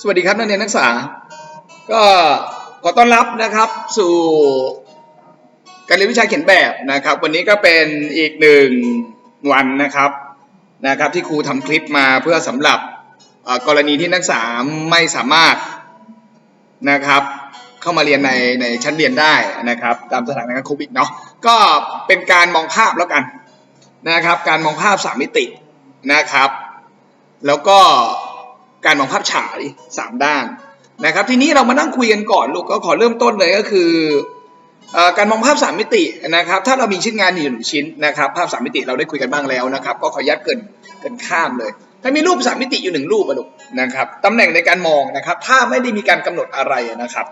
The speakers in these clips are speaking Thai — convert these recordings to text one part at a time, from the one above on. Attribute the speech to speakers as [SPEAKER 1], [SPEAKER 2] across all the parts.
[SPEAKER 1] สวัสดีครับนักเรียนนักศึกษา ก็ขอต้อนรับนะครับสู่การเรียนวิชาเขียนแบบนะครับ วันนี้ก็เป็นอีกหนึ่งวันนะครับนะครับที่ครูทำคลิปมาเพื่อสำหรับกรณีที่นักศึกษาไม่สามารถนะครับเข้ามาเรียนในในชั้นเรียนได้นะครับ ตามสถานการณ์โควิดเนาะก็เป็นการมองภาพแล้วกันนะครับ การมองภาพสามมิตินะครับ แล้วก็ การมองภาพฉายสามด้านนะครับ ทีนี้เรามานั่งคุยกันก่อนลูกก็ขอเริ่มต้นเลยก็คืออการมองภาพสามมิตินะครับ ถ้าเรามีชิ้นงานอยู่หนึ่งชิ้นนะครับ ภาพสามมิติเราได้คุยกันบ้างแล้วนะครับ ก็ขออนุญาตเกินเกินข้ามเลย ถ้ามีรูปสามมิติอยู่หนึ่งรูปอะลูกนะครับตำแหน่งในการมองนะครับ ถ้าไม่ได้มีการกำหนดอะไรนะครับ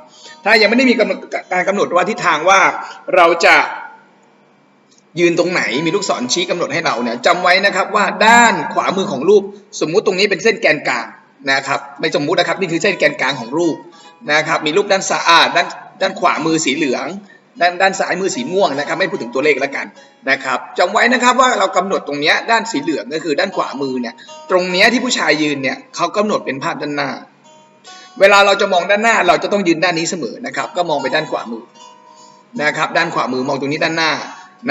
[SPEAKER 1] ถ้ายังไม่ได้มีกำหนดการกำหนดว่าทิศทางว่าเราจะยืนตรงไหนมีลูกศรชี้กำหนดให้เราเนี่ยจำไว้นะครับว่าด้านขวามือของรูป สมมุติตรงนี้เป็นเส้นแกนกลาง นะครับไม่สมมุตินะครับนี่คือเส้นแกนกลางของรูปนะครับมีรูปด้านซ้ายอ่าดด้านด้านขวามือสีเหลือง ด้านด้านซ้ายมือสีม่วงนะครับไม่พูดถึงตัวเลขแล้วกันนะครับจำไว้นะครับว่าเรากำหนดตรงนี้ด้านสีเหลืองก็คือด้านขวามือเนี่ยตรงนี้ที่ผู้ชายยืนเนี่ยเขากำหนดเป็นภาพด้านหน้า เวลาเราจะมองด้านหน้าเราจะต้องยืนด้านนี้เสมอนะครับก็มองไปด้านขวามือนะครับด้านขวามือมองตรงนี้ด้านหน้า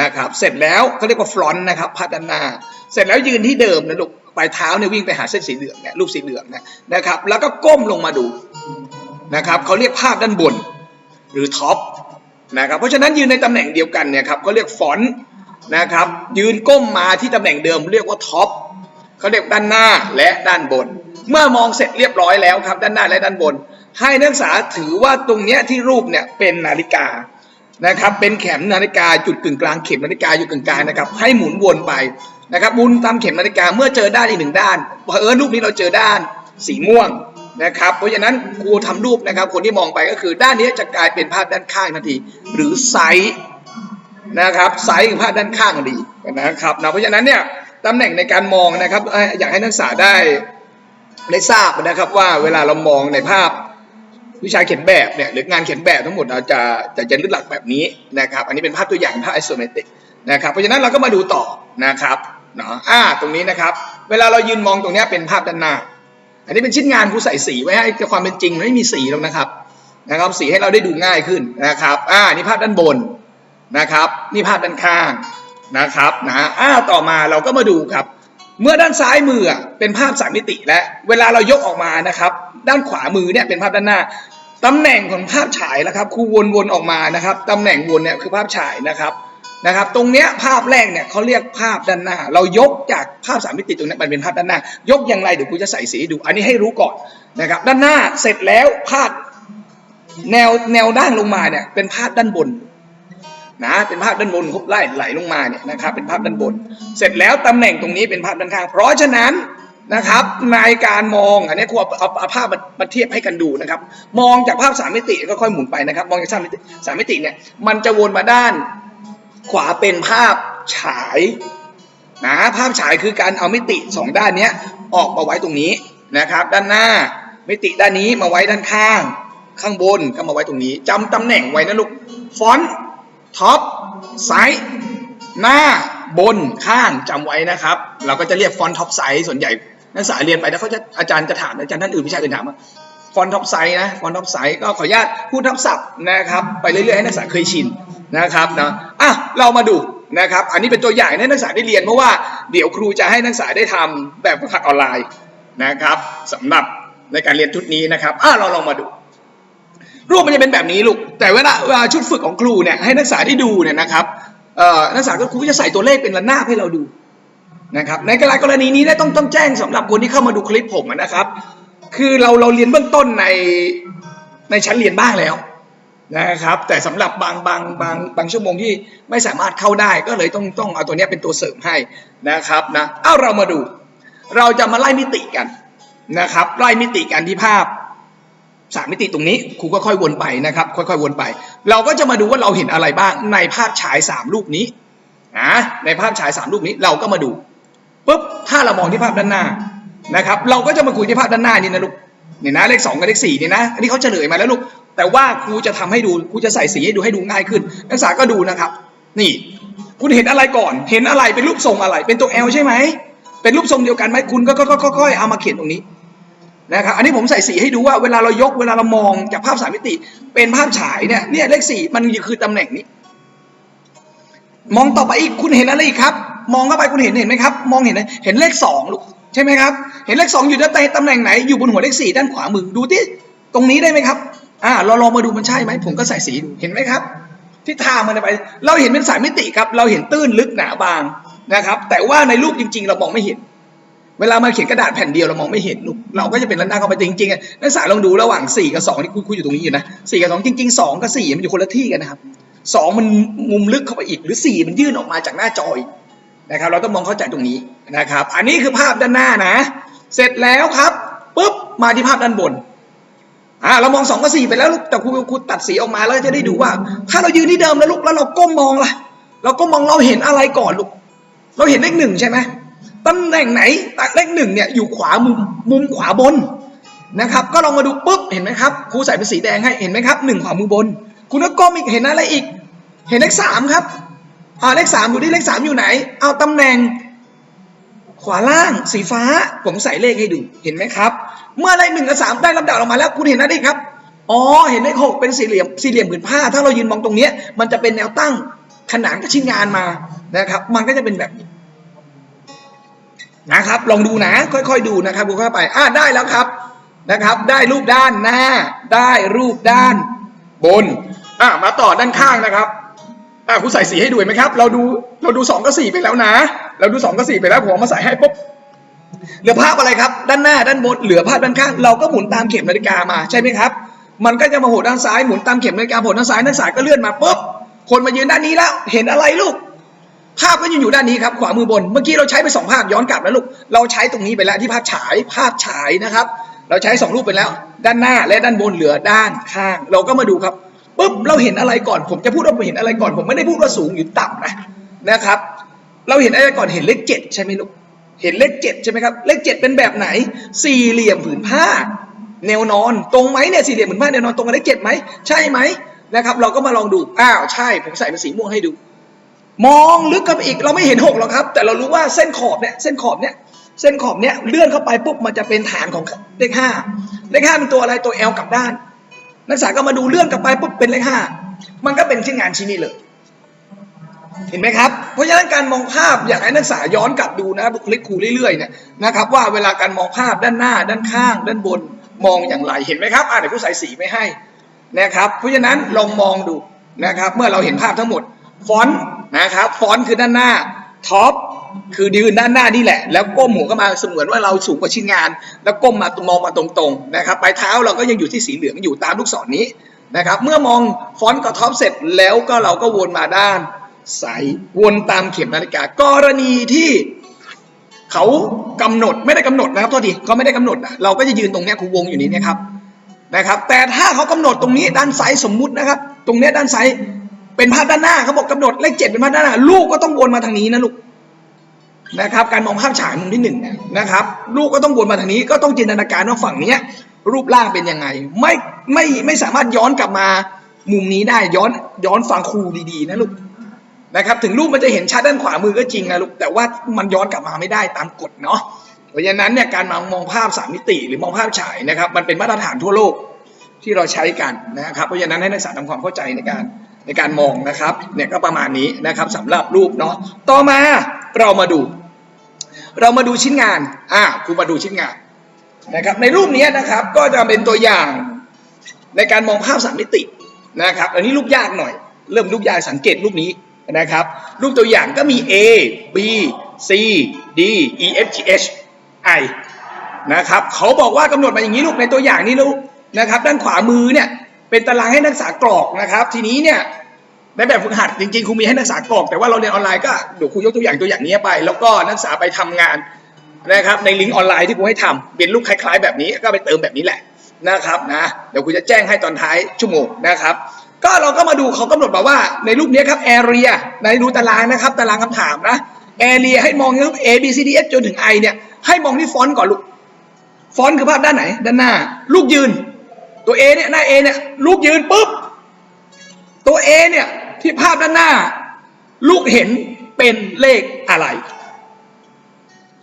[SPEAKER 1] นะครับเสร็จแล้วเขาเรียกว่าฟรอนต์นะครับภาพด้านหน้า เสร็จแล้วยืนที่เดิมนะลูก ปลายเท้าเนี่ยวิ่งไปหาเส้นสีเหลืองเนี่ยรูปสีเหลืองเนี่ยนะครับ แล้วก็ก้มลงมาดูนะครับเขาเรียกภาพด้านบนหรือท็อปนะครับเพราะฉะนั้นยืนในตำแหน่งเดียวกันเนี่ยครับเขาเรียกฟอนต์นะครับยืนก้มมาที่ตำแหน่งเดิมเรียกว่าท็อปเขาเรียกด้านหน้าและด้านบน เมื่อมองเสร็จเรียบร้อยแล้วครับ ด้านหน้าและด้านบน ให้นักศึกษาถือว่าตรงเนี้ยที่รูปเนี่ยเป็นนาฬิกานะครับเป็นเข็มนาฬิกาจุดกึ่งกลางเข็มนาฬิกาอยู่กึ่งกลางนะครับให้หมุนวนไป นะครับหมุนตามเข็มนาฬิกาเมื่อเจอด้านอีกหนึ่งด้านเผอิญรูปนี้เราเจอด้านสีม่วงนะครับ เพราะฉะนั้นครูทำรูปนะครับ คนที่มองไปก็คือด้านนี้จะกลายเป็นภาพด้านข้างทันที หรือไซส์นะครับไซส์ขอภาพด้านข้างทันทีนะครับนะเพราะฉะนั้นเนี่ยตำแหน่งในการมองนะครับเอ่ออยากให้นักศึกษาได้ได้ทราบนะครับว่าเวลาเรามองในภาพวิชาเขียนแบบเนี่ยหรืองานเขียนแบบทั้งหมดเราจะจะจะลึกหลักแบบนี้นะครับ อันนี้เป็นภาพตัวอย่างภาพไอโซเมตริกนะครับเพราะฉะนั้นเราก็มาดูต่อนะครับ เนาะอ่าตรงนี้นะครับ เวลาเรายืนมองตรงนี้เป็นภาพด้านหน้า อันนี้เป็นชิ้นงานครูใส่สีไว้ให้แต่ความเป็นจริงมันไม่มีสีหรอกนะครับนะครับสีให้เราได้ดูง่ายขึ้นนะครับอ่านี่ภาพด้านบนนะครับนี่ภาพด้านข้างนะครับนะอ่าต่อมาเราก็มาดูครับ เมื่อด้านซ้ายมือเป็นภาพสามมิติและเวลาเรายกออกมานะครับ ด้านขวามือเนี่ยเป็นภาพด้านหน้าตำแหน่งของภาพฉายนะครับครูวนๆออกมานะครับตำแหน่งวนเนี่ยคือภาพฉายนะครับ นะครับ ตรงเนี้ยภาพแรกเนี่ยเขาเรียกภาพด้านหน้า เรายกจากภาพสามมิติตรงนี้มันเป็นภาพด้านหน้า ยกอย่างไรเดี๋ยวครูจะใส่สีดู อันนี้ให้รู้ก่อนนะครับ ด้านหน้าเสร็จแล้วภาพแนวแนวด้านลงมาเนี่ยเป็นภาพด้านบนนะเป็นภาพด้านบนครบไล่ไหลลงมาเนี่ยนะครับเป็นภาพด้านบน เสร็จแล้วตำแหน่งตรงนี้เป็นภาพด้านข้าง เพราะฉะนั้นนะครับในการมองอันนี้ครูเอาเอาเอาภาพมามาเทียบให้กันดูนะครับ มองจากภาพสามมิติก็ค่อยหมุนไปนะครับ มองจากสามมิติสามมิติเนี่ยมันจะวนมาด้าน ขวาเป็นภาพฉายนะภาพฉายคือการเอามิติสองด้านเนี้ยออกมาไว้ตรงนี้นะครับ ด้านหน้ามิติด้านนี้มาไว้ด้านข้าง ข้างบนก็มาไว้ตรงนี้จำตำแหน่งไว้นะลูกฟอนต์ท็อปไซส์หน้าบนข้างจำไว้นะครับ เราก็จะเรียกฟอนต์ท็อปไซส์ส่วนใหญ่นักศึกษาเรียนไปแล้วเขาจะอาจารย์จะถามอาจารย์ท่านอื่นวิชาอื่นถามว่าฟอนต์ท็อปไซส์นะฟอนต์ท็อปไซส์ก็ขออนุญาตพูดทับศัพท์นะครับ ไปเรื่อยๆให้นักศึกษาเคยชิน นะครับนะอะเรามาดูนะครับ อันนี้เป็นตัวอย่างให้นักศึกษาได้เรียนเพราะว่าเดี๋ยวครูจะให้นักศึกษาได้ทำแบบฝึกหัดออนไลน์นะครับสำหรับในการเรียนชุดนี้นะครับอะเราลองมาดู รูปมันจะเป็นแบบนี้ลูก แต่เวลาเวลาชุดฝึกของครูเนี่ยให้นักศึกษาได้ดูเนี่ยนะครับนักศึกษาก็ครูก็จะใส่ตัวเลขเป็นระนาบให้เราดูนะครับ ในกรณีนี้ต้องต้องแจ้งสำหรับคนที่เข้ามาดูคลิปผมนะครับ คือเราเราเรียนเบื้องต้นในในชั้นเรียนบ้างแล้ว นะครับ แต่สำหรับบางบางบางบางชั่วโมงที่ไม่สามารถเข้าได้ก็เลยต้องต้องเอาตัวนี้เป็นตัวเสริมให้นะครับนะเอ้าเรามาดู เราจะมาไล่มิติกันนะครับ ไล่มิติกันที่ภาพสามมิติตรงนี้ครูก็ค่อยวนไปนะครับ ค่อยๆวนไป เราก็จะมาดูว่าเราเห็นอะไรบ้างในภาพฉายสามรูปนี้นะในภาพฉายสามรูปนี้เราก็มาดูปุ๊บถ้าเรามองที่ภาพด้านหน้านะครับ เราก็จะมาคุยที่ภาพด้านหน้านี่นะลูกเนี่ยนะเลขสองกับเลขสี่เนี่ยนะอันนี้เขาเฉลยมาแล้วลูก แต่ว่าครูจะทำให้ดูครูจะใส่สีให้ดูให้ดูง่ายขึ้น นักศึกษาก็ดูนะครับ นี่ คุณเห็นอะไรก่อน เห็นอะไรเป็นรูปทรงอะไร เป็นตัว L ใช่ไหมเป็นรูปทรงเดียวกันไหมคุณก็ค่อยๆเอามาเขียนตรงนี้นะครับอันนี้ผมใส่สีให้ดูว่าเวลาเรายกเวลาเรามองจากภาพสามมิติ เป็นภาพฉายเนี่ยเนี่ยเลขสี่มันคือตำแหน่งนี้ มองต่อไปอีกคุณเห็นอะไรอีกครับ มองเข้าไปคุณเห็นเห็นไหมครับ มองเห็นไหมเห็นเลขสองลูกใช่ไหมครับ เห็นเลขสองอยู่ด้านใต้ตำแหน่งไหนอยู่บนหัวเลขสี่ด้านขวามือดูที่ตรงนี้ได้ไหมครับ อ่าเราลองมาดูมันใช่ไหมผมก็ใส่สีดูเห็นไหมครับทิศทางมันไป เราเห็นเป็นสามมิติครับ เราเห็นตื้นลึกหนาบางนะครับ แต่ว่าในรูปจริง ๆ เรามองไม่เห็น เวลามาเขียนกระดาษแผ่นเดียวเรามองไม่เห็นลูกเราก็จะเป็นลันดาเข้าไปจริงๆนักศึกษาลองดูระหว่าง 4 กับ2ที่คุยอยู่ตรงนี้อยู่นะ4กับ2จริง ๆ 2 กับ 4 มันอยู่คนละที่กันนะครับ2มันมุมลึกเข้าไปอีกหรือ 4 มันยื่นออกมาจากหน้าจอยนะครับ เราต้องมองเข้าใจตรงนี้นะครับ อันนี้คือภาพด้านหน้านะ เสร็จแล้วครับปุ๊บมาที่ภาพด้านบน อ่าเรามองสองกับสี่ไปแล้วลูกแต่ครูครูตัดสีออกมาแล้วจะได้ดูว่า ถ้าเรายืนที่เดิมแล้วลูกแล้วเราก้มมองล่ะ เราก็มองเราเห็นอะไรก่อนลูก เราเห็นเลขหนึ่งใช่ไหมตำแหน่งไหนเลขหนึ่งเนี่ยอยู่ขวามุมมุมขวาบนนะครับ ก็ลองมาดูปุ๊บเห็นไหมครับครูใส่เป็นสีแดงให้เห็นไหมครับหนึ่งขวามือบน คุณก็ก้มอีกเห็นอะไรอีก เห็นเลขสามครับอ่าเลขสามอยู่ที่เลขสามอยู่ไหน เอาตำแหน่ง ขวาล่างสีฟ้า ผมใส่เลขให้ดูเห็นไหมครับ เมื่อเลขหนึ่งกับสามได้ลำดับออกมาแล้วคุณเห็นอะไรครับอ๋อเห็นเลขหกเป็นสี่เหลี่ยมสี่เหลี่ยมผืนผ้า ถ้าเรายืนมองตรงเนี้ยมันจะเป็นแนวตั้งขนานกับชิ้นงานมานะครับ มันก็จะเป็นแบบนี้นะครับ ลองดูนะ ค่อยๆดูนะครับดูเข้าไปอ่าได้แล้วครับนะครับ ได้รูปด้านหน้า ได้รูปด้านบนอ่ามาต่อด้านข้างนะครับ อ่าคุณใส่สีให้ดูเห็นไหมครับ เราดูเราดูสองกับสี่ไปแล้วนะ เราดูสองกับสี่ไปแล้วผมมาใส่ให้ปุ๊บเหลือภาพอะไรครับ ด้านหน้าด้านบนเหลือภาพด้านข้างเราก็หมุนตามเข็มนาฬิกามาใช่ไหมครับ มันก็จะมาโหดด้านซ้ายหมุนตามเข็มนาฬิกาโหดด้านซ้ายนักศึกษาก็เลื่อนมาปุ๊บคนมายืนด้านนี้แล้วเห็นอะไรลูก ภาพก็ยังอยู่ด้านนี้ครับ ขวามือบนเมื่อกี้เราใช้ไปสองภาพย้อนกลับแล้วลูกเราใช้ตรงนี้ไปแล้วที่ภาพฉายภาพฉายนะครับ เราใช้สองรูปไปแล้ว ด้านหน้าและด้านบนเหลือด้านข้าง เราก็มาดูครับ ปุ๊บเราเห็นอะไรก่อน ผมจะพูดว่าเห็นอะไรก่อน ผมไม่ได้พูดว่าสูงหรือต่ำนะนะครับ เราเห็นอะไรก่อนเห็นเลขเจ็ดใช่ไหมลูกเห็นเลขเจ็ดใช่ไหมครับเลขเจ็ดเป็นแบบไหน สี่เหลี่ยมผืนผ้า แนวนอนตรงไหมเนี่ยสี่เหลี่ยมผืนผ้าแนวนอนตรงกับเลขเจ็ดไหมใช่ไหมนะครับ เราก็มาลองดูอ้าวใช่ ผมใส่เป็นสีม่วงให้ดู มองลึกเข้าไปอีกเราไม่เห็นหกหรอกครับ แต่เรารู้ว่าเส้นขอบเนี่ยเส้นขอบเนี่ยเส้นขอบเนี่ยเลื่อนเข้าไปปุ๊บมันจะเป็นฐานของเลขห้าเลขห้าเป็นตัวอะไรตัว L กลับด้าน นักศึกษาก็มาดูเลื่อนกลับไปปุ๊บเป็นเลขห้ามันก็เป็นชิ้นงานชิ้นนี้เลย เห็นไหมครับ เพราะฉะนั้นการมองภาพอยากให้นักศึกษาย้อนกลับดูนะบุคลิกครูเรื่อยๆเนี่ยนะครับว่าเวลาการมองภาพด้านหน้า ด้านข้าง ด้านบนมองอย่างไรเห็นไหมครับอ่าเดี๋ยวผู้ใส่สีไม่ให้นะครับ เพราะฉะนั้นลองมองดูนะครับ เมื่อเราเห็นภาพทั้งหมดฟอนต์นะครับฟอนต์คือด้านหน้าท็อป คือยืนด้านหน้านี่แหละ แล้วก้มหัวก็มาเสมือนว่าเราสูงกว่าชิ้นงาน แล้วก้มมามองมาตรงๆนะครับปลายเท้าเราก็ยังอยู่ที่สีเหลืองอยู่ตามลูกศรนนี้นะครับ เมื่อมองฟอนต์กับท็อปเสร็จแล้วก็เราก็วนมาด้านใสวนตามเข็มนาฬิกา กรณีที่เขากำหนดไม่ได้กำหนดนะครับโทษทีเขาไม่ได้กำหนดนะเราก็จะยืนตรงนี้คูวงอยู่นี้นะครับนะครับ แต่ถ้าเขากำหนดตรงนี้ด้านซ้ายสมมุตินะครับ ตรงนี้ด้านซ้ายเป็นภาพด้านหน้าเขาบอกกำหนดเลขเจ็ดเป็นภาพด้านหน้า ลูกก็ต้องวนมาทางนี้นะลูก นะครับการมองภาพฉายมุมที่หนึ่งเนี่ยนะครับลูกก็ต้องวนมาทางนี้ก็ต้องจินตนาการว่าฝั่งเนี้ยรูปร่างเป็นยังไง ไม่ไม่ไม่สามารถย้อนกลับมามุมนี้ได้ย้อนย้อนฟังครูดีๆนะลูกนะครับถึงรูปมันจะเห็นชัดด้านขวามือก็จริงนะลูกแต่ว่ามันย้อนกลับมาไม่ได้ตามกฎเนาะเพราะฉะนั้นเนี่ยการมองมองภาพสามมิติหรือมองภาพฉายนะครับมันเป็นมาตรฐานทั่วโลกที่เราใช้กันนะครับเพราะฉะนั้นให้นักศึกษาทำความเข้าใจในการในการมองนะครับเนี่ยก็ประมาณนี้นะครับสำหรับรูปเนาะต่อมาเรามาดู เรามาดูชิ้นงานอ่าครูมาดูชิ้นงานนะครับ ในรูปนี้นะครับก็จะเป็นตัวอย่างในการมองภาพสามมิตินะครับ อันนี้รูปยากหน่อย เริ่มรูปยากสังเกตรูปนี้นะครับ รูปตัวอย่างก็มี A B C D E F G H I นะครับเขาบอกว่ากำหนดมาอย่างนี้ลูกในตัวอย่างนี้ลูกนะครับ ด้านขวามือเนี่ยเป็นตารางให้นักศึกษากรอกนะครับ ทีนี้เนี่ย ในแบบฝึกหัดจริงๆครูมีให้นักศึกษากรอกแต่ว่าเราเรียนออนไลน์ก็เดี๋ยวครูยกตัวอย่างตัวอย่างนี้ไป แล้วก็นักศึกษาไปทำงานนะครับในลิงก์ออนไลน์ที่ครูให้ทำเป็นรูปคล้ายๆ แบบนี้ก็ไปเติมแบบนี้แหละนะครับนะเดี๋ยวครูจะแจ้งให้ตอนท้ายชั่วโมงนะครับก็เราก็มาดูเขากำหนดมาว่าในรูปนี้ครับ area ในดูตารางนะครับตารางคำถามนะ area ให้มองรูป A B C D F จนถึง I เนี่ยให้มองที่ฟอนต์ก่อนลูกฟอนต์คือภาพด้านไหน ด้านหน้า ลูกยืน ตัว A เนี่ยหน้า A เนี่ยลูกยืนปุ๊บตัว A เนี่ย ที่ภาพด้านหน้า ลูกเห็นเป็นเลขอะไร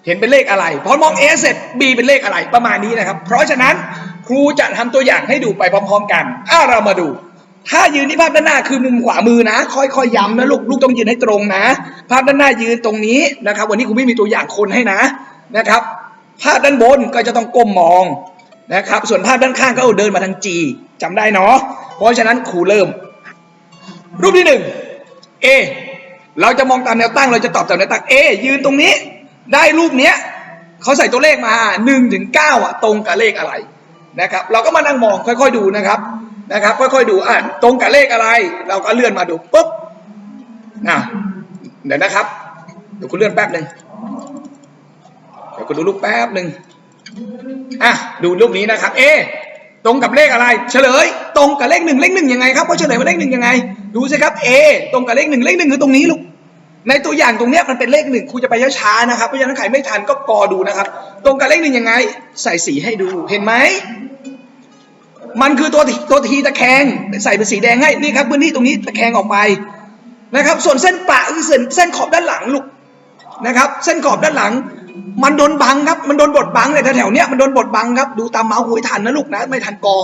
[SPEAKER 1] เห็นเป็นเลขอะไร พอมอง A เสร็จ B เป็นเลขอะไรประมาณนี้นะครับ เพราะฉะนั้นครูจะทำตัวอย่างให้ดูไปพร้อมๆกันอ่าเรามาดู ถ้ายืนที่ภาพด้านหน้าคือมุมขวามือนะ ค่อยๆย้ำนะลูกลูกต้องยืนให้ตรงนะ ภาพด้านหน้ายืนตรงนี้นะครับ วันนี้ครูไม่มีตัวอย่างคนให้นะนะครับ ภาพด้านบนก็จะต้องก้มมองนะครับ ส่วนภาพด้านข้างก็เอาเดินมาทาง G จำได้เนาะเพราะฉะนั้นครูเริ่ม รูปที่หนึ่ง A เราจะมองตามแนวตั้ง เราจะตอบตามแนวตั้ง A ยืนตรงนี้ ได้รูปเนี้ยเขาใส่ตัวเลขมา1ถึง9อะตรงกับเลขอะไรนะครับ เราก็มานั่งมองค่อยๆดูนะครับนะครับ ค่อยๆดูอะตรงกับเลขอะไร เราก็เลื่อนมาดูปุ๊บอะเดี๋ยวนะครับเดี๋ยวคุณเลื่อนแป๊บหนึ่งเดี๋ยวคุณดูรูปแป๊บหนึ่งอะดูรูปนี้นะครับ A ตรงกับเลขอะไร เฉลย ตรงกับเลขหนึ่งเลขหนึ่งยังไงครับว่าเฉลยว่าเลขหนึ่งยังไง ดูสิครับ A ตรงกับเลขหนึ่งเลขหนึ่งคือตรงนี้ลูก ในตัวอย่างตรงเนี้ยมันเป็นเลขหนึ่งครูจะไปช้าๆนะครับ เพราะฉะนั้นใครไม่ทันก็กอดูนะครับ ตรงกับเลขหนึ่งยังไง ใส่สีให้ดู เห็นไหม มันคือตัวตัวทีตะแคง ใส่เป็นสีแดงให้ นี่ครับพื้นที่ตรงนี้ตะแคงออกไปนะครับ ส่วนเส้นปะคือเส้นเส้นขอบด้านหลังลูกนะครับ เส้นขอบด้านหลัง มันโดนบังครับ มันโดนบดบังเลยแถวๆเนี้ยมันโดนบดบังครับ ดูตามเมาส์หุยทันนะลูกนะ ไม่ทันกอ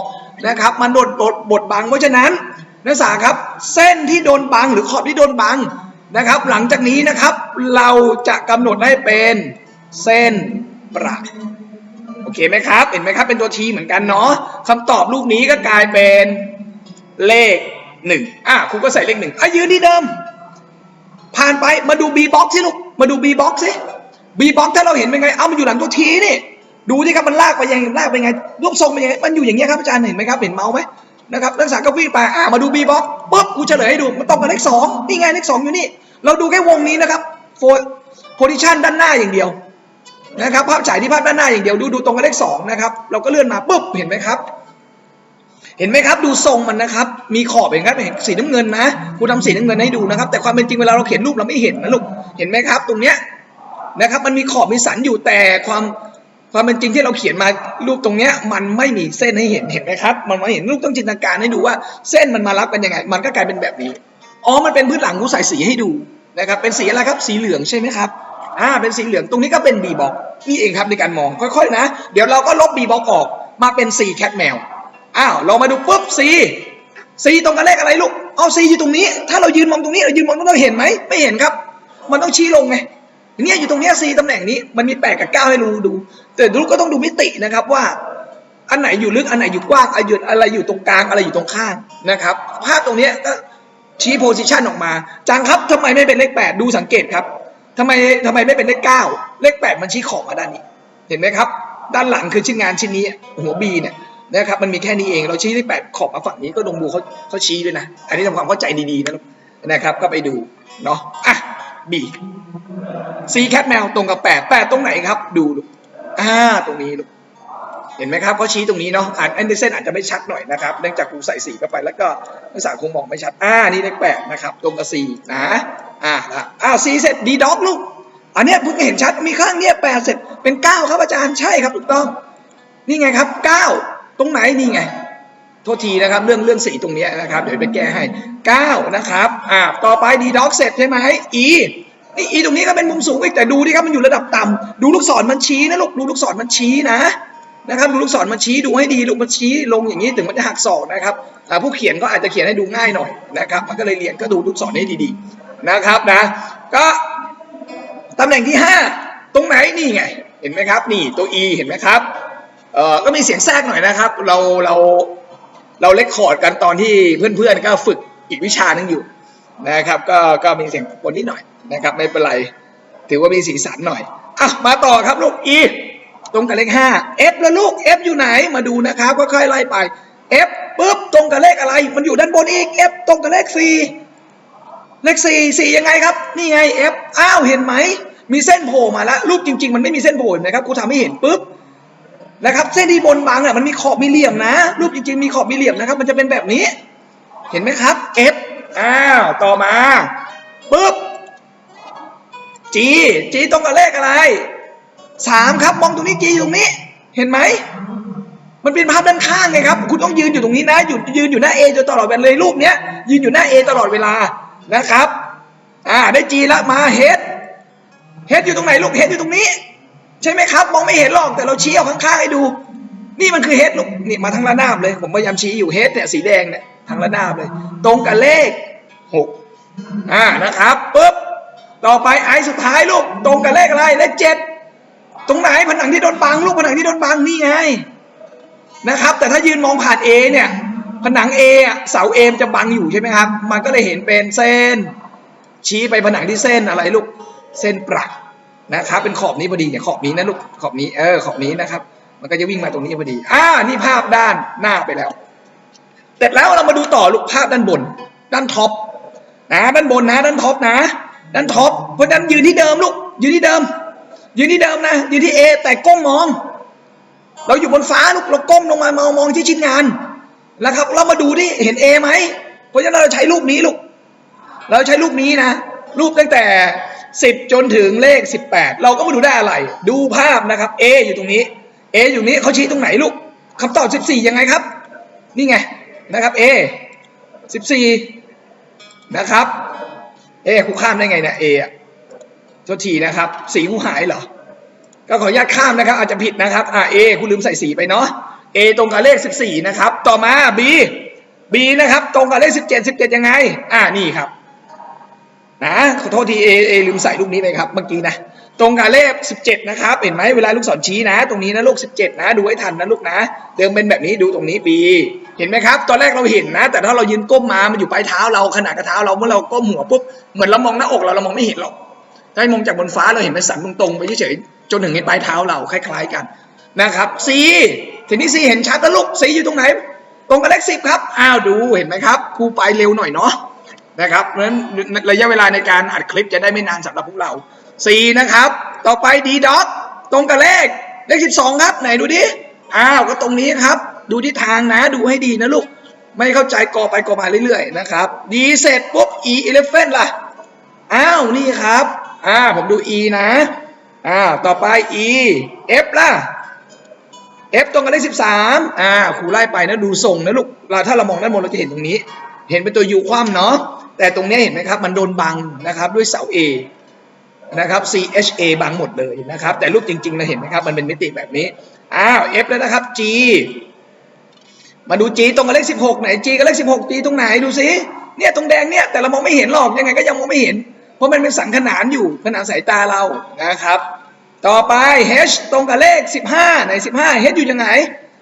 [SPEAKER 1] นะครับ มันโดนบดบดบัง เพราะฉะนั้น นักศึกษาครับ เส้นที่โดนบังหรือขอบที่โดนบังนะครับ หลังจากนี้นะครับเราจะกำหนดให้เป็นเส้นประโอเคไหมครับ เห็นไหมครับ เป็นตัวทีเหมือนกันเนาะคำตอบลูกนี้ก็กลายเป็นเลขหนึ่งอะครูก็ใส่เลขหนึ่งอะยืนที่เดิม ผ่านไปมาดู B box สิลูกมาดู B box สิ B box ถ้าเราเห็นเป็นไง เอ้ามันอยู่หลังตัวทีนี่ดูที่ครับมันลากไปยังไงลากไปยังไงรูปทรงเป็นยังไงมันอยู่อย่างเงี้ยครับอาจารย์เห็นไหมครับเห็นเมาส์ไหม นะครับนักศึกษาก็วิ่งไปอ่ามาดู B box ปุ๊บกูเฉลยให้ดูมันตรงกับเลขสองนี่ไงเลขสองอยู่นี่ เราดูแค่วงนี้นะครับโฟโพซิชันด้านหน้าอย่างเดียวนะครับภาพฉายที่ภาพด้านหน้าอย่างเดียวดูดูตรงกับเลขสองนะครับเราก็เลื่อนมาปุ๊บเห็นไหมครับ เห็นไหมครับดูทรงมันนะครับ มีขอบเห็นครับเห็นสีน้ำเงินนะครูทำสีน้ำเงินให้ดูนะครับ แต่ความเป็นจริงเวลาเราเขียนรูปเราไม่เห็นนะลูกเห็นไหมครับ ตรงเนี้ยนะครับมันมีขอบมีสันอยู่แต่ความ ความเป็นจริงที่เราเขียนมารูปตรงเนี้ยมันไม่มีเส้นให้เห็นเห็นไหมครับ มันไม่เห็นลูกต้องจินตนาการให้ดูว่าเส้นมันมารับกันยังไง มันก็กลายเป็นแบบนี้อ๋อมันเป็นพื้นหลังครูใส่สีให้ดูนะครับเป็นสีอะไรครับสีเหลืองใช่ไหมครับอ่าเป็นสีเหลืองตรงนี้ก็เป็น B box นี่เองครับในการมองค่อยๆนะ เดี๋ยวเราก็ลบ B box ออกมาเป็น C cat แมวอ้าวเรามาดูปุ๊บ C C ตรงกับเลขอะไรลูกเอา C อยู่ตรงนี้ ถ้าเรายืนมองตรงนี้เรายืนมองตรงนี้เห็นไหมไม่เห็นครับ มันต้องชี้ลงไง เนี่ยอยู่ตรงเนี้ย C ตำแหน่งนี้มันมีแปดกับเก้าให้ดูดู แต่ลูกก็ต้องดูมิตินะครับว่า อันไหนอยู่ลึกอันไหนอยู่กว้างอะไรอยู่อะไรอยู่ตรงกลางอะไรอยู่ตรงข้างนะครับภาพตรงเนี้ยก็ชี้โพซิชันออกมาจังครับทำไมไม่เป็นเลขแปดดูสังเกตครับทำไมทำไมไม่เป็นเลขเก้าเลขแปดมันชี้ขอบมาด้านนี้ เห็นไหมครับ ด้านหลังคือชิ้นงานชิ้นนี้หัวบีเนี่ยนะครับมันมีแค่นี้เองเราชี้เลขแปดขอบมาฝั่งนี้ก็ลองดูเขาเขาชี้ด้วยนะ อันนี้ทำความเข้าใจดีๆนะนะครับก็ไปดูเนาะอะ บีซีแคทแมวตรงกับแปดแปดตรงไหนครับ ดูลูกอ่าตรงนี้ลูกเห็นไหมครับเขาชี้ตรงนี้เนาะอ่านอันเดอร์เซนอาจจะไม่ชัดหน่อยนะครับเนื่องจากครูใส่สีเข้าไปแล้วก็นักศึกษาคงมองไม่ชัดอ่านี่เลขแปดนะครับตรงกับซีนะอ่าละอ้าวซีเสร็จดีด็อกลูกอันนี้เพิ่งเห็นชัดมีข้างเนี้ยแปดเสร็จเป็นเก้าครับอาจารย์ใช่ครับถูกต้อง นี่ไงครับเก้าตรงไหนนี่ไง ทษทีนะครับ เรื่องเรื่องสีตรงนี้นะครับ เดี๋ยวไปแก้ให้เก้านะครับอ่าต่อไปดีด็อกเสร็จใช่ไหมอีนี่อีตรงนี้ก็เป็นมุมสูงอีกแต่ดูดิครับมันอยู่ระดับต่ำดูลูกศรมันชี้นะลูกดูลูกศรมันชี้นะนะครับดูลูกศรมันชี้ดูให้ดีลูกมันชี้ลงอย่างนี้ถึงมันจะหักศอกนะครับผู้เขียนก็อาจจะเขียนให้ดูง่ายหน่อยนะครับ มันก็เลยเรียนก็ดูลูกศรให้ดีๆนะครับนะ ก็ตำแหน่งที่ 5 ตรงไหนนี่ไง เห็นไหมครับ นี่ตัว E เห็นไหมครับเอ่อก็มีเสียงแทรกหน่อยนะครับ เราเรา เราเลคคอร์ดกันตอนที่เพื่อนๆก็ฝึกอีกวิชานึงอยู่นะครับ ก็ก็มีเสียงปนนิดหน่อยนะครับ ไม่เป็นไร ถือว่ามีสีสันหน่อยอะมาต่อครับลูก E ตรงกับเลข5 F แล้วลูก F อยู่ไหนมาดูนะครับค่อยๆไล่ไป F ปุ๊บตรงกับเลขอะไร มันอยู่ด้านบนอีก F ตรงกับเลข4เลขสี่สี่ยังไงครับ นี่ไง F อ้าวเห็นไหมมีเส้นโผล่มาแล้วรูปจริง ๆ มันไม่มีเส้นโผล่เห็นะครับครูทำให้เห็นปุ๊บ นะครับ เส้นที่บนบางอะมันมีขอบมีเหลี่ยมนะ รูปจริงๆมีขอบมีเหลี่ยมนะครับ มันจะเป็นแบบนี้ เห็นไหมครับ F อ้าวต่อมาปุ๊บ G G ตรงกับเลขอะไรสามครับมองตรงนี้ G อยู่ตรงนี้ เห็นไหมมันเป็นภาพด้านข้างไงครับ คุณต้องยืนอยู่ตรงนี้นะอยู่ยืนอยู่หน้า A จนตลอดเวลาเลยรูปเนี้ยยืนอยู่หน้า A ตลอดเวลานะครับ อ่าได้ G แล้วมา H H อยู่ตรงไหนลูก H อยู่ตรงนี้ ใช่ไหมครับ มองไม่เห็นหรอกแต่เราชี้เอาข้างๆให้ดู นี่มันคือเฮดลูกนี่มาทางระนาบเลย ผมพยายามชี้อยู่เฮดเนี่ยสีแดงเนี่ยทางระนาบเลย ตรงกับเลขหกอ่านะครับปุ๊บต่อไปไอ้สุดท้ายลูกตรงกับเลขอะไรเลขเจ็ดตรงไหนผนังที่โดนบังลูกผนังที่โดนบังนี่ไงนะครับ แต่ถ้ายืนมองผ่านเอเนี่ยผนังเอะเสาเอจะบังอยู่ใช่ไหมครับ มันก็เลยเห็นเป็นเส้น ชี้ไปผนังที่เส้นอะไรลูก เส้นประ นะครับ เป็นขอบนี้พอดีเนี่ยขอบนี้นะลูกขอบนี้เออขอบนี้นะครับ มันก็จะวิ่งมาตรงนี้พอดี อ่า นี่ภาพด้านหน้าไปแล้วเสร็จแล้วเรามาดูต่อลูกภาพด้านบน ด้านท็อปนะด้านบนนะ ด้านท็อปนะ ด้านท็อปเพราะนั้นยืนที่เดิมลูกยืนที่เดิม ยืนที่เดิมนะยืนที่เอแต่ก้มมอง เราอยู่บนฟ้าลูกเราก้มลงมามองมองที่ชิ้นงานแล้วครับ เรามาดูที่เห็นเอไหมเพราะฉะนั้นเราใช้รูปนี้ลูก เราใช้รูปนี้นะรูปตั้งแต่ 10 จนถึงเลข 18 เราก็มาดูได้อะไร ดูภาพนะครับ A อยู่ตรงนี้ A อยู่นี้เขาชี้ตรงไหนลูกคำตอบ 14 ยังไงครับ นี่ไงนะครับ A 14 นะครับเอ๊ะครูข้ามได้ไงเนี่ย A อะจทีนะครับสีครูหายเหรอ ก็ขออนุญาตข้ามนะครับ อาจจะผิดนะครับอ่า A คุณลืมใส่สีไปเนาะ A ตรงกับเลข 14 นะครับ ต่อมา B B นะครับ ตรงกับเลข 17 17 ยังไง อ่านี่ครับ นะขอโทษทีเอเอลืมใส่ลูกนี้ไปครับเมื่อกี้นะตรงกับเลข 17 นะครับ เห็นไหมเวลาลูกศรชี้นะ ตรงนี้นะลูก 17 นะ ดูให้ทันนะลูกนะ เดิมเป็นแบบนี้ดูตรงนี้ B เห็นไหมครับ ตอนแรกเราเห็นนะ แต่ถ้าเรายืนก้มมา มันอยู่ปลายเท้าเราขนาดกระเท้าเราเมื่อเราก้มหัวปุ๊บเหมือนเรามองหน้าอกเราเรามองไม่เห็นหรอกถ้ามองจากบนฟ้าเราเห็นเป็นสันตรงๆไปเฉยๆจนถึงเห็นปลายเท้าเราคล้าย ๆกันนะครับ C ทีนี้ C เห็นชัดแล้วลูก C อยู่ตรงไหน ตรงกับเลข10ครับอ้าวดูเห็นไหมครับครูไปเร็วหน่อยเนาะ นะครับเพราะฉะนั้นระยะเวลาในการอัดคลิปจะได้ไม่นานสำหรับพวกเรา 4 นะครับ ต่อไปดีด็อกตรงกับเลขเลข 12 ครับ ไหนดูดิ อ้าว ก็ตรงนี้ครับ ดูที่ทางนะ ดูให้ดีนะลูก ไม่เข้าใจกอไปกอมาเรื่อยๆนะครับ ดีเสร็จปุ๊บ e 11ล่ะ อ้าว นี่ครับ อ่า ผมดู e นะ อ่า ต่อไป e f ล่ะ f ตรงกับเลข 13 อ่าครูไล่ไปนะ ดูทรงนะลูกเราถ้าเรามองด้านบนเราจะเห็นตรงนี้ เห็นเป็นตัวยูคว่ำเนาะแต่ตรงนี้เห็นไหมครับ มันโดนบังนะครับด้วยเสา A นะครับ CHA บังหมดเลยนะครับ แต่รูปจริงๆเราเห็นไหมครับ มันเป็นมิติแบบนี้อ้าว F แล้วนะครับ G มาดู G ตรงกับเลข 16 ไหน G กับเลข 16 G ตรงไหนดูสิเนี่ยตรงแดงเนี่ยแต่เรามองไม่เห็นหรอกยังไงก็ยังมองไม่เห็น เพราะมันเป็นสังขนานอยู่ขนานสายตาเรานะครับ ต่อไป H ตรงกับเลข 15ไหน15 H อยู่ยังไง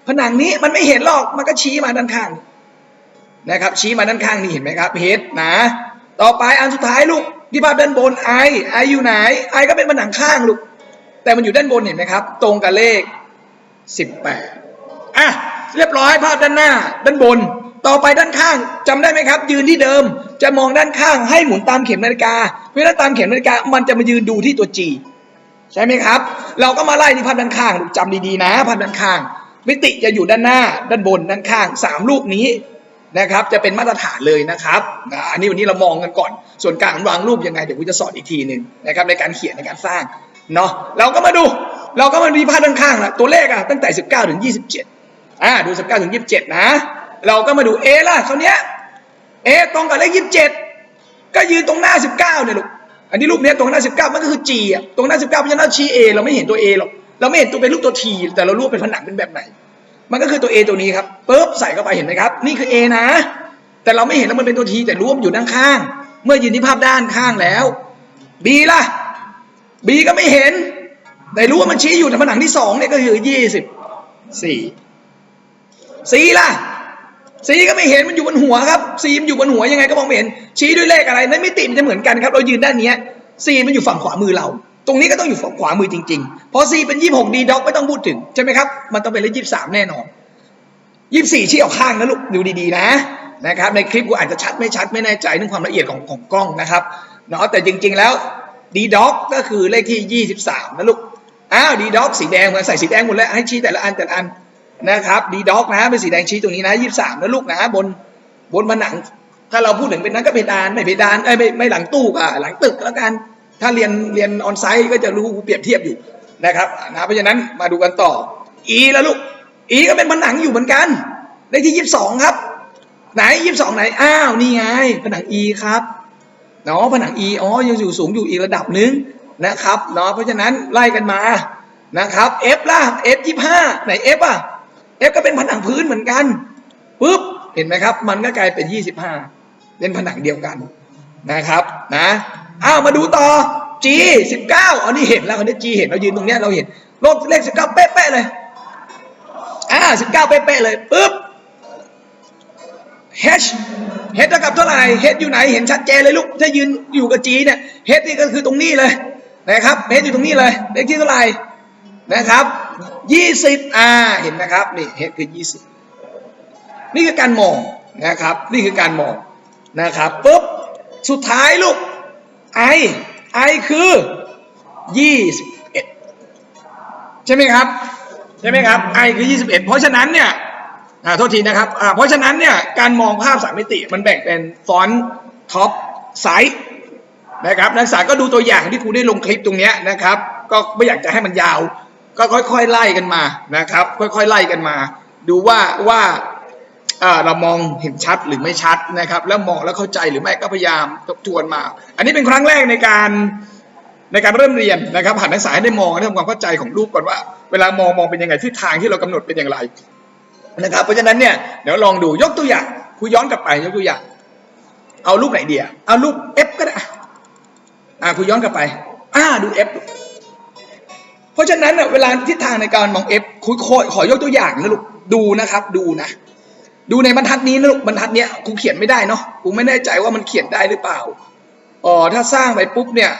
[SPEAKER 1] ผนังนี้มันไม่เห็นหรอกมันก็ชี้มาด้านข้าง นะครับ ชี้มาด้านข้างนี่เห็นไหมครับเฮดนะ ต่อไปอันสุดท้ายลูกที่ภาพด้านบนไอไออยู่ไหนไอก็เป็นผนังข้างลูก แต่มันอยู่ด้านบนเห็นไหมครับ ตรงกับเลข 18อะเรียบร้อยภาพด้านหน้า ด้านบน ต่อไปด้านข้างจำได้ไหมครับ ยืนที่เดิมจะมองด้านข้างให้หมุนตามเข็มนาฬิกาเพราตามเข็มนาฬิกามันจะมายืนดูที่ตัว G ใช่ไหมครับ เราก็มาไล่ที่ภาพด้านข้างลูกจำดีๆนะภาพด้านข้างมิติจะอยู่ด้านหน้า ด้านบนด้านข้างสามลูกนี้ นะครับ จะเป็นมาตรฐานเลยนะครับอันนี้วันนี้เรามองกันก่อน ส่วนการวางรูปยังไงเดี๋ยวกูจะสอนอีกทีหนึ่งนะครับในการเขียนในการสร้างเนาะเราก็มาดู เราก็มาดูภาพด้านข้างละตัวเลขอะตั้งแต่ 19 ถึง 27อ่าดู 19 ถึง 27 นะ เราก็มาดู A ล่ะคราวเนี้ย A ตรงกับเลข 27 ก็ยืนตรงหน้า 19เนี่ยลูกอันนี้รูปเนี้ยตรงหน้า 19 มันก็คือ G อะตรงหน้า 19เพราะฉะนั้นชี้ A เราไม่เห็นตัว A หรอกเราไม่เห็นตัวเป็นรูปตัว T แต่เรารู้ว่าเป็นผนังเป็นแบบไหน มันก็คือตัว A ตัวนี้ครับปุ๊บใส่เข้าไปเห็นไหมครับ นี่คือ A นะ แต่เราไม่เห็นแล้วมันเป็นตัว T แต่รู้ว่ามันอยู่ด้านข้าง เมื่อยืนที่ภาพด้านข้างแล้ว B ล่ะ B ก็ไม่เห็น แต่รู้ว่ามันชี้อยู่ในผนังที่สองเนี่ยก็คือยี่สิบสี่ C ล่ะ C ก็ไม่เห็นมันอยู่บนหัวครับ C มันอยู่บนหัวยังไงก็มองไม่เห็นชี้ด้วยเลขอะไรในมิติมันจะเหมือนกันครับ เรายืนด้านนี้ย C มันอยู่ฝั่งขวามือเรา ตรงนี้ก็ต้องอยู่ฝั่งขวามือจริงๆ เพราะ C เป็นยี่หกดีด็อกไม่ต้องพูดถึง ใช่ไหมครับ มันต้องเป็นเลขยี่สามแน่นอนยี่สี่ชี้ออกข้างนะลูกดูดีๆนะนะครับในคลิปกูอาจจะชัดไม่ชัดไม่แน่ใจเรื่องความละเอียดของของกล้องนะครับเนาะแต่จริงๆแล้วดีด็อกก็คือเลขที่ยี่สิบสามนะลูก อ้าวดีด็อกสีแดงมาใส่สีแดงหมดแล้วให้ชี้แต่ละอันแต่ละอันนะครับดีด็อกนะเป็นสีแดงชี้ตรงนี้นะยี่สามนะลูกนะบนบนผนัง ถ้าเราพูดถึงเป็นนั้นก็เพดานไม่เพดานเอ้ยไม่ไม่หลังตู้ก็หลังตึกแล้วกัน ถ้าเรียนเรียนออนไซต์ก็จะรู้เปรียบเทียบอยู่นะครับนะเพราะฉะนั้นมาดูกันต่อ E แล้วลูก E ก็เป็นผนังอยู่เหมือนกันเลขที่ยี่สิบสองครับ ไหนยี่สิบสองไหนอ้าวนี่ไงผนัง E ครับเนาะผนัง E อ๋อยังอยู่สูงอยู่อีกระดับหนึ่งนะครับเนาะเพราะฉะนั้นไล่กันมานะครับ F ล่ะ F ยี่ห้าไหน F อะ F ก็เป็นผนังพื้นเหมือนกันปุ๊บเห็นไหมครับ มันก็กลายเป็น 25 เป็นผนังเดียวกันนะครับนะ อ้าวมาดูต่อ G 19อันนี้เห็นแล้วอันนี้ G เห็นเรายืนตรงเนี้ยเราเห็นโลกเลข 19 เป๊ะๆเลยอ่า19 เป๊ะๆเลยปุ๊บ H H เท่ากับเท่าไหร่ H อยู่ไหนเห็นชัดเจนเลยลูกถ้ายืนอยู่กับ G เนี่ย H นี่ก็คือตรงนี้เลยนะครับ H อยู่ตรงนี้เลยเลขที่เท่าไหร่นะครับ20อ่าเห็นนะครับนี่ H คือ 20 นี่คือการมองนะครับ นี่คือการมองนะครับปุ๊บสุดท้ายลูก I I คือ21ใช่ไหมครับ ใช่ไหมครับ I คือ21เอ็ดเพราะฉะนั้นเนี่ยอ่าโทษทีนะครับอ่าเพราะฉะนั้นเนี่ยการมองภาพสามมิติมันแบ่งเป็นฟอนต์ท็อปไซส์นะครับนักศึกษาก็ดูตัวอย่างที่ครูได้ลงคลิปตรงนี้นะครับ ก็ไม่อยากจะให้มันยาว ก็ค่อยๆไล่กันมานะครับ ค่อยๆไล่กันมา ดูว่าว่า เรามองเห็นชัดหรือไม่ชัดนะครับ แล้วมองแล้วเข้าใจหรือไม่ก็พยายามทบทวนมา อันนี้เป็นครั้งแรกในการในการเริ่มเรียนนะครับหัดนักศึกษาให้ได้มองให้ทำความเข้าใจของรูปก่อนว่า เวลามองมองเป็นยังไงทิศทางที่เรากำหนดเป็นอย่างไรนะครับ เพราะฉะนั้นเนี่ยเดี๋ยวลองดูยกตัวอย่างครูย้อนกลับไปยกตัวอย่าง เอารูปไหนเดียเอารูป F ก็ได้อ่าครูย้อนกลับไป อ่าดู F เพราะฉะนั้นเน่ะเวลาทิศทางในการมอง F ครูขอขอยกตัวอย่างนะลูกดูนะครับ ดูนะ ดูในบรรทัดนี้นะลูกบรรทัดเนี้ยครูเขียนไม่ได้เนาะครูไม่แน่ใจว่ามันเขียนได้หรือเปล่าอ๋อถ้าสร้างไปปุ๊บเนี่ย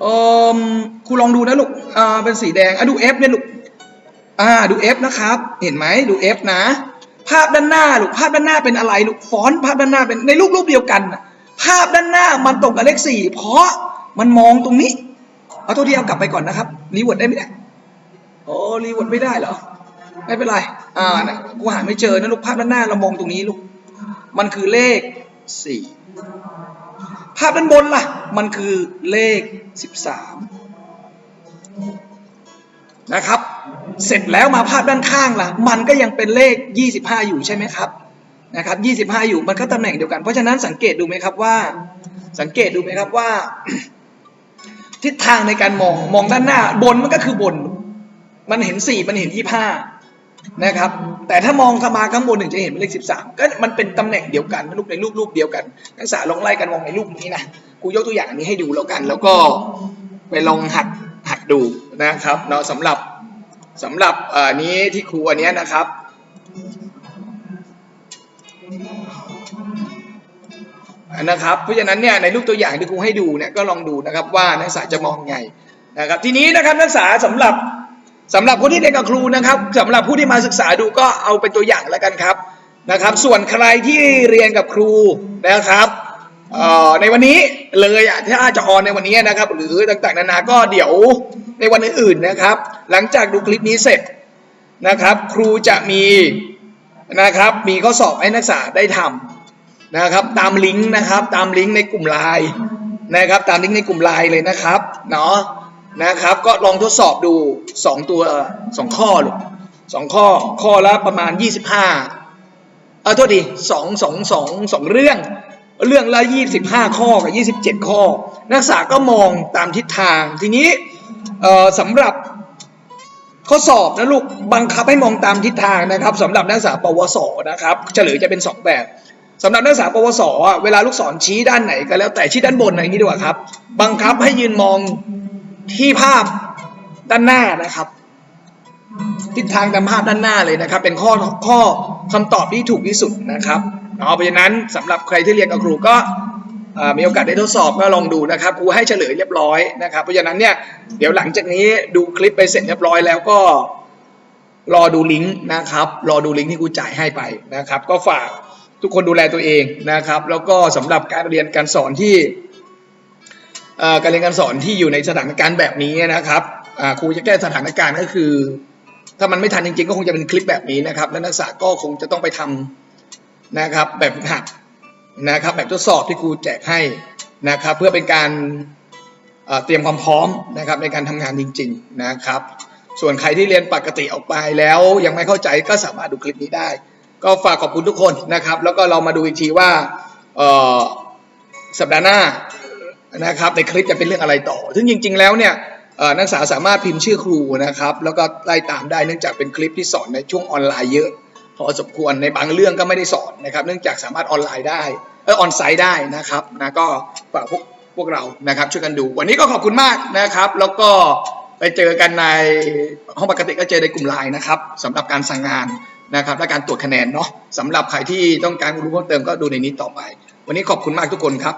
[SPEAKER 1] เออครูลองดูนะลูกอ่าเป็นสีแดงอะดู F เนี่ยลูกอ่าดู F นะครับ เห็นไหมดู F นะ ภาพด้านหน้าลูกภาพด้านหน้าเป็นอะไรลูกฟอนต์ภาพด้านหน้าเป็นในรูปรูปเดียวกันน่ะภาพด้านหน้ามันตรงกับเลขสี่เพราะมันมองตรงนี้ เอาตัวที่เอากลับไปก่อนนะครับรีเวิร์ดได้ไหมเนี่ยโอ้รีเวิร์ดไม่ได้เหรอ ไม่เป็นไร อ่านะกูหาไม่เจอนะลูกภาพด้านหน้าเรามองตรงนี้ลูก มันคือเลขสี่ภาพด้านบนล่ะ มันคือเลขสิบสามนะครับ เสร็จแล้วมาภาพด้านข้างล่ะ มันก็ยังเป็นเลข25อยู่ใช่ไหมครับ นะครับ25อยู่ มันก็ตำแหน่งเดียวกัน เพราะฉะนั้นสังเกตดูไหมครับว่า สังเกตดูไหมครับว่า ทิศทางในการมอง มองด้านหน้า บนมันก็คือบน มันเห็น4มันเห็น25 นะครับ แต่ถ้ามองเข้ามาข้างบนถึงจะเห็นเป็นเลข 13 ก็มันเป็นตำแหน่งเดียวกันรูปในรูปรูปเดียวกันนักศึกษาลองไล่กันมองในรูปนี้นะกูยกตัวอย่างนี้ให้ดูแล้วกัน แล้วก็ไปลองหัดหัดดูนะครับเนาะสำหรับสำหรับอ่อนี้ที่ครูอันนี้นะครับนะครับเพราะฉะนั้นเนี่ยในรูปตัวอย่างที่ครูให้ดูเนี่ยก็ลองดูนะครับว่านักศึกษาจะมองไงนะครับทีนี้นะครับนักศึกษาสำหรับ สำหรับผู้ที่เรียนกับครูนะครับสำหรับผู้ที่มาศึกษาดูก็เอาเป็นตัวอย่างแล้วกันครับนะครับ ส่วนใครที่เรียนกับครูนะครับในวันนี้เลยอะถ้าจะออนในวันนี้นะครับ หรือต่างๆนานาก็เดี๋ยวในวันอื่นๆนะครับ หลังจากดูคลิปนี้เสร็จนะครับ ครูจะมีนะครับมีข้อสอบให้นักศึกษาได้ทำนะครับ ตามลิงก์นะครับ ตามลิงก์ในกลุ่มไลน์นะครับ ตามลิงก์ในกลุ่มไลน์เลยนะครับเนาะ นะครับ ก็ลองทดสอบดู 2 ตัว 2 ข้อลูกสองข้อข้อละประมาณ 25เออโทษดีสองสองสองสองเรื่อง เรื่องละ 25 ข้อกับ 27 ข้อ นักศึกษาก็มองตามทิศทางทีนี้เอ่อสำหรับข้อสอบนะลูกบังคับให้มองตามทิศทางนะครับสำหรับนักศึกษาปวสนะครับเฉลยจะเป็น 2 แบบสำหรับนักศึกษาปวสเวลาลูกศรชี้ด้านไหนก็แล้วแต่ชี้ด้านบนอย่างนี้ดีกว่าครับ บังคับให้ยืนมอง ที่ภาพด้านหน้านะครับ ทิศทางตามภาพด้านหน้าเลยนะครับ เป็นข้อข้อคำตอบที่ถูกที่สุดนะครับเอาเพราะฉะนั้นสำหรับใครที่เรียนกับครูก็มีโอกาสได้ทดสอบก็ลองดูนะครับครูให้เฉลยเรียบร้อยนะครับ เพราะฉะนั้นเนี่ยเดี๋ยวหลังจากนี้ดูคลิปไปเสร็จเรียบร้อยแล้วก็รอดูลิงก์นะครับรอดูลิงก์ที่ครูจ่ายให้ไปนะครับ ก็ฝากทุกคนดูแลตัวเองนะครับ แล้วก็สำหรับการเรียนการสอนที่ การเรียนการสอนที่อยู่ในสถานการณ์แบบนี้นะครับครูจะแก้สถานการณ์ก็คือ ถ้ามันไม่ทันจริงๆก็คงจะเป็นคลิปแบบนี้นะครับนักศึกษาก็คงจะต้องไปทำนะครับแบบหัดนะครับแบบทดสอบที่ครูแจกให้นะครับเพื่อเป็นการเตรียมความพร้อมนะครับในการทำงานจริง ๆนะครับ ส่วนใครที่เรียนปกติออกไปแล้วยังไม่เข้าใจก็สามารถดูคลิปนี้ได้ ก็ฝากขอบคุณทุกคนนะครับ แล้วก็เรามาดูอีกทีว่าสัปดาห์หน้า นะครับในคลิปจะเป็นเรื่องอะไรต่อ ซึ่งจริง ๆ แล้วเนี่ยนักศึกษาสามารถพิมพ์ชื่อครูนะครับแล้วก็ไล่ตามได้เนื่องจากเป็นคลิปที่สอนในช่วงออนไลน์เยอะพอสมควรในบางเรื่องก็ไม่ได้สอนนะครับ เนื่องจากสามารถออนไลน์ได้เออออนไซต์ได้นะครับนะก็ฝากพวกพวกเรานะครับช่วยกันดู วันนี้ก็ขอบคุณมากนะครับ แล้วก็ไปเจอกันในห้องปกติก็เจอในกลุ่มไลน์นะครับสำหรับการสั่งงานนะครับและการตรวจคะแนนเนาะสำหรับใครที่ต้องการรู้เพิ่มเติมก็ดูในนี้ต่อไป วันนี้ขอบคุณมากทุกคนครับ